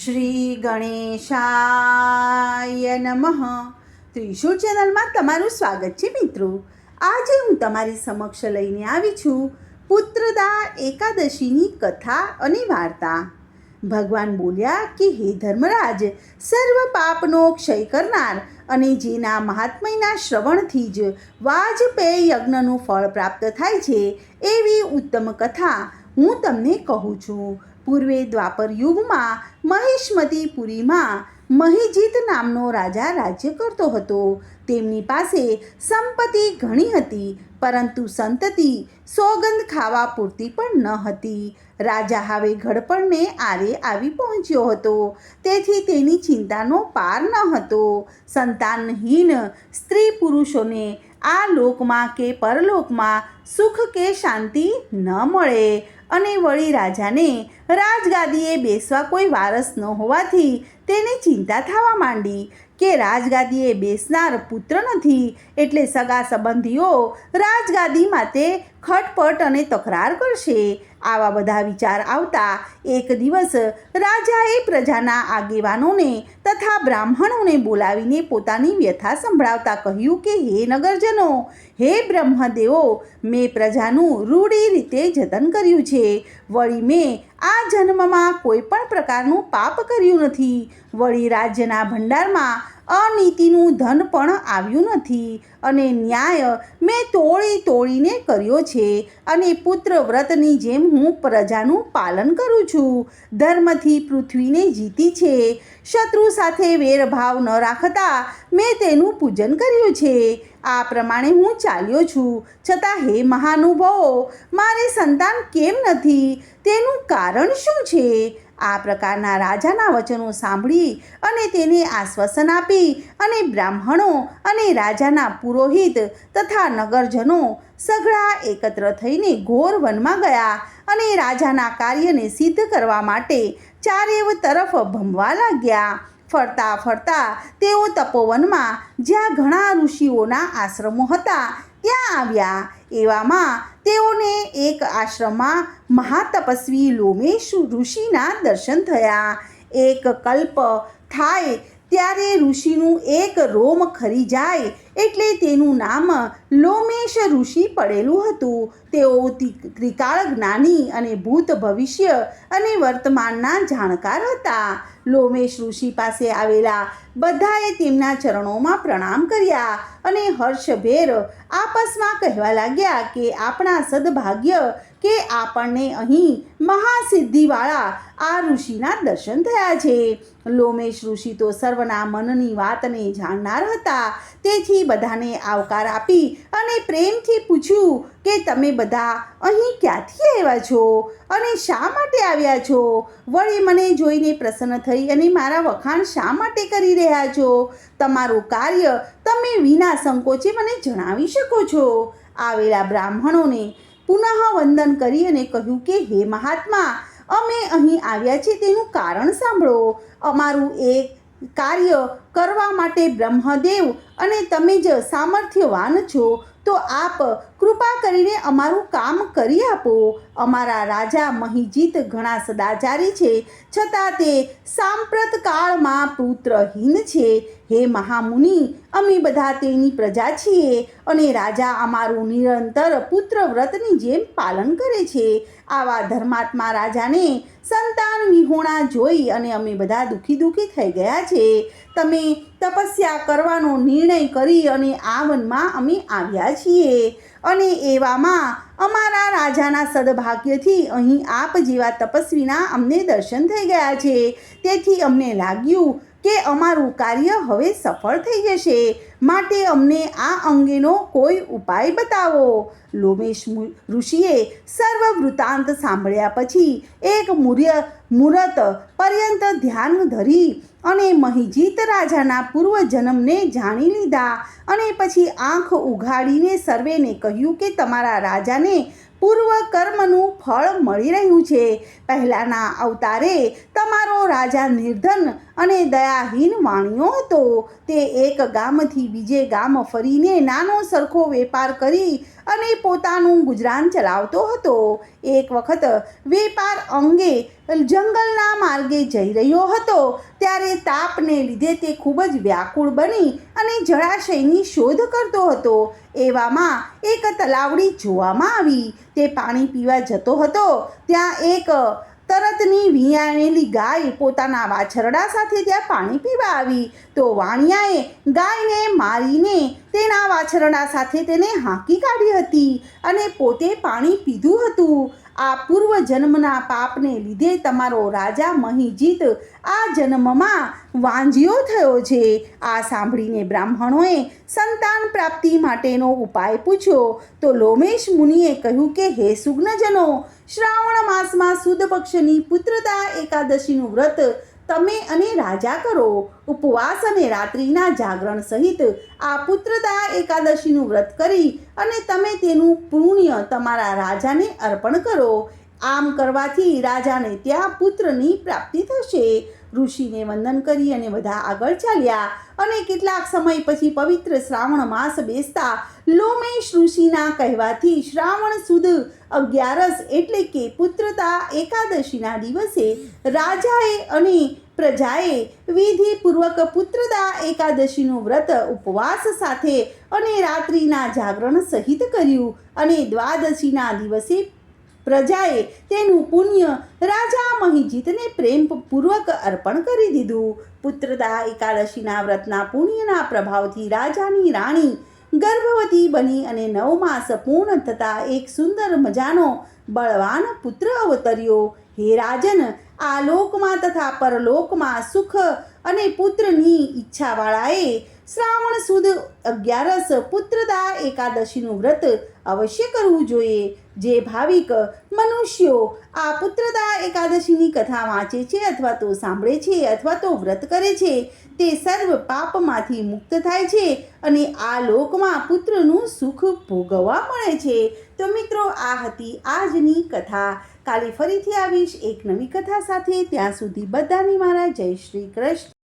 શ્રી ગણેશાય નમઃ. ત્રિશુળ ચેનલમાં તમારું સ્વાગત છે મિત્રો. આજે હું તમારી સમક્ષ લઈને આવી છું પુત્રદા એકાદશીની કથા અને વાર્તા. ભગવાન બોલ્યા કે, હે ધર્મરાજ, સર્વ પાપનો ક્ષય કરનાર અને જેના મહાત્મયના શ્રવણથી જ વાજપેય યજ્ઞનું ફળ પ્રાપ્ત થાય છે, એવી ઉત્તમ કથા હું તમને કહું છું. પૂર્વે દ્વાપર યુગમાં મહેશમતીપુરીમાં મહિજીત નામનો રાજા રાજ્ય કરતો હતો. તેમની પાસે સંપત્તિ ઘણી હતી, પરંતુ સંતતિ સોગંદ ખાવા પૂરતી પણ ન હતી. રાજા હવે ઘડપણને આરે આવી પહોંચ્યો હતો. તેથી તેની ચિંતાનો પાર ન હતો. સંતાનહીન સ્ત્રી પુરુષોને આ લોકમાં કે પરલોકમાં સુખ કે શાંતિ ન મળે. અને વળી રાજાને રાજગાદીએ બેસવા કોઈ વારસ ન હોવાથી તેને ચિંતા થવા માંડી કે રાજગાદીએ બેસનાર પુત્ર નથી એટલે સગા સંબંધીઓ રાજગાદી માટે ખટપટ અને તકરાર કરશે. આવા બધા વિચાર આવતા એક દિવસ રાજાએ પ્રજાના આગેવાનોને તથા બ્રાહ્મણોને બોલાવીને પોતાની વ્યથા સંભળાવતા કહ્યું કે, હે નગરજનો, હે બ્રહ્મદેવો, મેં પ્રજાનું રૂઢી રીતે જતન કર્યું છે. વળી મેં આ જન્મમાં કોઈ પણ પ્રકારનું પાપ કર્યું નથી. વળી રાજ્યના ભંડારમાં અનીતિનું ધન પણ આવ્યું નથી અને ન્યાય મેં તોડી તોડીને કર્યો છે અને પુત્ર વ્રતની જેમ હું પ્રજાનું પાલન કરું છું. ધર્મથી પૃથ્વીને જીતી છે. શત્રુ સાથે વેરભાવ ન રાખતા મેં તેનું પૂજન કર્યું છે. આ પ્રમાણે હું ચાલ્યો છું. છતાં હે મહાનુભવો, મારે સંતાન કેમ નથી? તેનું કારણ શું છે? આ પ્રકારના રાજાના વચનો સાંભળી અને તેને આશ્વાસન આપી અને બ્રાહ્મણો અને રાજાના પુરોહિત તથા નગરજનો સઘળા એકત્ર થઈને ઘોર વનમાં ગયા અને રાજાના કાર્યને સિદ્ધ કરવા માટે ચારેવ તરફ ભમવા લાગ્યા. ફરતા ફરતા તેઓ તપોવનમાં જ્યાં ઘણા ઋષિઓના આશ્રમો હતા ત્યાં આવ્યા. એવામાં તેઓને એક આશ્રમમાં મહાતપસ્વી લોમેશ ઋષિના દર્શન થયા. એક કલ્પ થાય ત્યારે ઋષિનું એક રોમ ખરી જાય એટલે તેનું નામ લોમેશ ઋષિ પડેલું હતું. તેઓ ત્રિકાળ જ્ઞાની અને ભૂત ભવિષ્ય અને વર્તમાનના જાણકાર હતા. લોમેશ ઋષિ પાસે આવેલા બધાએ તેમના ચરણોમાં પ્રણામ કર્યા અને હર્ષભેર આપસમાં કહેવા લાગ્યા કે આપણા સદભાગ્ય કે આપણને અહીં મહાસિદ્ધિવાળા આ ઋષિના દર્શન થયા છે. લોમેશ ઋષિ તો સર્વના મનની વાતને જાણનાર હતા. તેથી બધાને આવકાર આપી અને પ્રેમથી પૂછ્યું કે તમે બધા અહીં ક્યાંથી આવ્યા છો અને શા માટે આવ્યા છો? વળી મને જોઈને પ્રસન્ન થઈ અને મારા વખાણ શા માટે કરી રહ્યા છો? તમારું કાર્ય તમે વિના સંકોચે મને જણાવી શકો છો. આવેલા બ્રાહ્મણોને પુનઃ વંદન કરી અને કહ્યું કે, હે મહાત્મા, અમે અહીં આવ્યા છીએ તેનું કારણ સાંભળો. અમારું એક કાર્ય કરવા માટે બ્રહ્મદેવ અને તમે જ સામર્થ્યવાન છો. તો આપ કૃપા કરીને અમારું કામ કરી આપો. અમારા રાજા મહિજીત ઘણા સદાચારી છે, છતાં તે સાંપ્રત કાળમાં પુત્રહીન છે. હે મહામુનિ, અમે બધા તેની પ્રજા છીએ અને રાજા અમારું નિરંતર પુત્ર વ્રતની જેમ પાલન કરે છે. આવા ધર્માત્મા રાજાને સંતાન વિહોણા જોઈ અને અમે બધા દુઃખી દુઃખી થઈ ગયા છે. તમે તપસ્યા કરવાનો નિર્ણય કરી અને આ વનમાં અમે આવ્યા છીએ. અને એવામાં અમારા રાજાના સદભાગ્યથી અહીં આપ જેવા તપસ્વીના અમને દર્શન થઈ ગયા છે. તેથી અમને લાગ્યું કે અમારું કાર્ય હવે સફળ થઈ જશે. માટે અમને આ અંગેનો કોઈ ઉપાય બતાવો. લોમેશ ઋષિએ સર્વ વૃત્તાંત સાંભળ્યા પછી એક મૂર્ય મુહૂર્ત પર્યંત ધ્યાન ધરી અને મહિજીત રાજાના પૂર્વજન્મને જાણી લીધા અને પછી આંખ ઉઘાડીને સર્વેને કહ્યું કે તમારા રાજાને પૂર્વ કર્મનું ફળ મળી રહ્યું છે. પહેલાંના અવતારે તમારો રાજા નિર્ધન અને દયાહીન વાણિયો હતો. તે એક ગામથી બીજે ગામ ફરીને નાનો સરખો વેપાર કરી અને પોતાનું ગુજરાન ચલાવતો હતો. એક વખત વેપાર અંગે જંગલના માર્ગે જઈ રહ્યો હતો. ત્યારે તાપને લીધે તે ખૂબ જ વ્યાકુળ બની અને જળાશયની શોધ કરતો હતો. એવામાં એક તલાવડી જોવામાં આવી. તે પાણી પીવા જતો હતો. ત્યાં એક તરતની વિયાણેલી ગાય પોતાના વાછરડા સાથે ત્યાં પાણી પીવા આવી. તો વાણિયાએ ગાયને મારીને તેના વાછરડા સાથે તેને હાંકી કાઢી હતી અને પોતે પાણી પીધું હતું. આ પૂર્વ જન્મના પાપને લીધે તમારો રાજા મહીજીત આ જન્મમાં વાંજ્યો થયો છે. આ સાંભળીને બ્રાહ્મણોએ સંતાન પ્રાપ્તિ માટેનો ઉપાય પૂછ્યો. તો લોમેશ મુનિએ કહ્યું કે, હે સુગ્નજનો, શ્રાવણ માસમાં સુદ પક્ષની પુત્રતા એકાદશીનું વ્રત તમે અને રાજા કરો ઉપવાસ અને રાત્રિના જાગરણ સહિત આ પુત્રદા એકાદશીનું વ્રત કરી અને તમે તેનું પુણ્ય તમારા રાજાને અર્પણ કરો. આમ કરવાથી રાજાને ત્યાં પુત્રની પ્રાપ્તિ થશે. ઋષિને વંદન કરી અને બધા આગળ ચાલ્યા. અને કેટલાક સમય પછી પવિત્ર શ્રાવણ માસ બેસતા લોમેશ ઋષિના કહેવાથી શ્રાવણ સુદ અગિયારસ એટલે કે પુત્રતા એકાદશીના દિવસે રાજાએ અને પ્રજાએ વિધિપૂર્વક પુત્રદા એકાદશીનું વ્રત ઉપવાસ સાથે અને રાત્રિના જાગરણ સહિત કર્યું. અને દ્વાદશીના દિવસે પ્રજાએ તેનું પુણ્ય રાજા મહિજીતને પ્રેમપૂર્વક અર્પણ કરી દીધું. પુત્રદા એકાદશીના વ્રતના પુણ્યના પ્રભાવથી રાજાની રાણી ગર્ભવતી બની અને નવ માસ પૂર્ણ થતાં એક સુંદર મજાનો બળવાન પુત્ર અવતર્યો. હે રાજન, આ લોકમાં તથા પરલોકમાં સુખ અને પુત્રની ઈચ્છાવાળાએ શ્રાવણ સુદ અગિયારસ પુત્રદા એકાદશીનું વ્રત અવશ્ય કરવું જોઈએ. જે ભાવિક મનુષ્યો આ પુત્રદા એકાદશીની કથા વાંચે છે અથવા તો સાંભળે છે અથવા તો વ્રત કરે છે, તે સર્વ પાપમાંથી મુક્ત થાય છે અને આ લોકમાં પુત્રનું સુખ ભોગવવા મળે છે. તો મિત્રો, આ હતી આજની કથા. કાલે ફરીથી આવીશ એક નવી કથા સાથે. ત્યાં સુધી બધાની મારા જય શ્રી કૃષ્ણ.